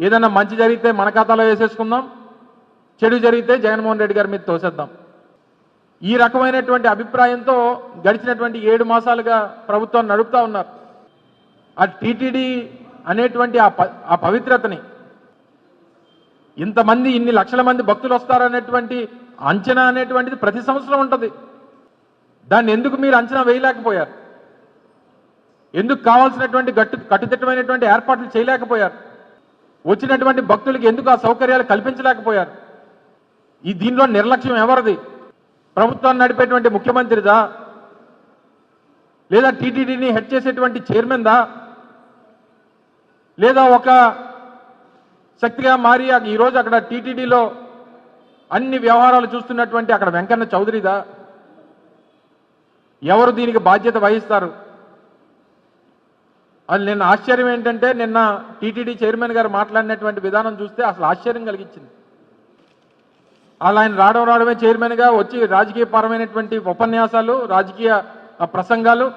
ఏదైనా మంచి జరిగితే మన ఖాతాలో వేసేసుకుందాం చెడు జరిగితే జగన్మోహన్ రెడ్డి గారి మీద తోసేద్దాం. ఈ రకమైనటువంటి అభిప్రాయంతో గడిచినటువంటి ఏడు మాసాలుగా ప్రభుత్వం నడుపుతా ఉన్నారు. ఆ టీటీడీ అనేటువంటి ఆ ప- ఆ పవిత్రతని ఇంతమంది ఇన్ని లక్షల మంది భక్తులు వస్తారనేటువంటి అంచనా అనేటువంటిది ప్రతి సంవత్సరం ఉంటుంది. దాన్ని ఎందుకు మీరు అంచనా వేయలేకపోయారు? ఎందుకు కావాల్సినటువంటి గట్టు కట్టుదిట్టమైనటువంటి ఏర్పాట్లు చేయలేకపోయారు? వచ్చినటువంటి భక్తులకి ఎందుకు ఆ సౌకర్యాలు కల్పించలేకపోయారు? ఈ దీనిలో నిర్లక్ష్యం ఎవరిది? ప్రభుత్వాన్ని నడిపేటువంటి ముఖ్యమంత్రిదా? లేదా టీటీడీని హెడ్ చేసేటువంటి చైర్మన్దా? లేదా ఒక శక్తిగా మారి ఈరోజు అక్కడ టీటీడీలో అన్ని వ్యవహారాలు చూస్తున్నటువంటి అక్కడ వెంకన్న చౌదరిదా? ఎవరు దీనికి బాధ్యత వహిస్తారు? అది నిన్న ఆశ్చర్యం ఏంటంటే నిన్న టీటీడీ చైర్మన్ గారు మాట్లాడినటువంటి విధానం చూస్తే అసలు ఆశ్చర్యం కలిగించింది. అలా ఆయన రావడం రావడమే చైర్మన్గా వచ్చి రాజకీయపరమైనటువంటి ఉపన్యాసాలు రాజకీయ ప్రసంగాలు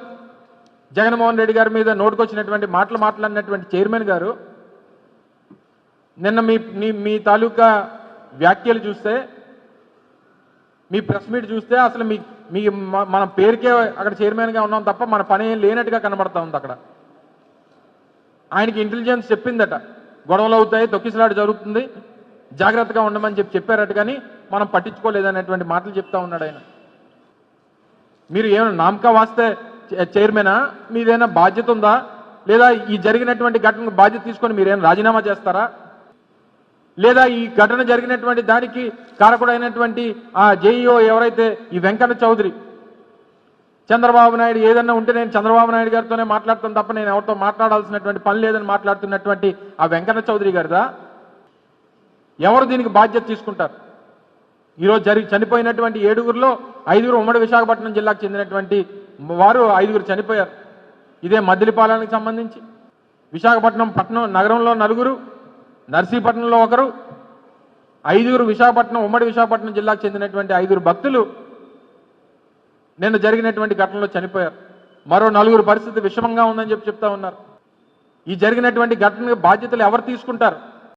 జగన్మోహన్ రెడ్డి గారి మీద నోటుకొచ్చినటువంటి మాటలు మాట్లాడినటువంటి చైర్మన్ గారు నిన్న మీ మీ- మీ తాలూకా వ్యాఖ్యలు చూస్తే మీ ప్రెస్ మీట్ చూస్తే అసలు మీ మీ మన పేరుకే అక్కడ చైర్మన్గా ఉన్నాం తప్ప మన పని ఏం లేనట్టుగా కనబడతా ఉంది అక్కడ. ఆయనకి ఇంటెలిజెన్స్ చెప్పిందట. గొడవలు అవుతాయి తొక్కిసలాట జరుగుతుంది. జాగ్రత్తగా ఉండమని చెప్పి చెప్పారట కానీ మనం పట్టించుకోలేదనేటువంటి మాటలు చెప్తా ఉన్నాడు ఆయన. మీరు ఏమైనా నామకా వాస్తే చైర్మనా? మీదేనా బాధ్యత ఉందా? లేదా ఈ జరిగినటువంటి ఘటనకు బాధ్యత తీసుకొని మీరేమైనా రాజీనామా చేస్తారా? లేదా ఈ ఘటన జరిగినటువంటి దానికి కారకుడైనటువంటి ఆ జేఈఓ ఎవరైతే ఈ వెంకన్న చౌదరి చంద్రబాబు నాయుడు ఏదన్నా ఉంటే నేను చంద్రబాబు నాయుడు గారితోనే మాట్లాడతాను తప్ప నేను ఎవరితో మాట్లాడాల్సినటువంటి పని లేదని మాట్లాడుతున్నటువంటి ఆ వెంకన్న చౌదరి గారిదా? ఎవరు దీనికి బాధ్యత తీసుకుంటారు? ఈరోజు జరిగి చనిపోయినటువంటి ఏడుగురిలో ఐదుగురు ఉమ్మడి విశాఖపట్నం జిల్లాకు చెందినటువంటి వారు ఐదుగురు చనిపోయారు. ఇదే మద్దిలిపాలనకు సంబంధించి. విశాఖపట్నం పట్టణం నగరంలో నలుగురు నర్సీపట్నంలో ఒకరు ఐదుగురు విశాఖపట్నం ఉమ్మడి విశాఖపట్నం జిల్లాకు చెందినటువంటి ఐదుగురు భక్తులు నిన్న జరిగినటువంటి ఘటనలో చనిపోయారు. మరో నలుగురు పరిస్థితి విషమంగా ఉందని చెప్పి చెప్తా ఉన్నారు. ఈ జరిగినటువంటి ఘటనకు బాధ్యతలు ఎవరు తీసుకుంటారు?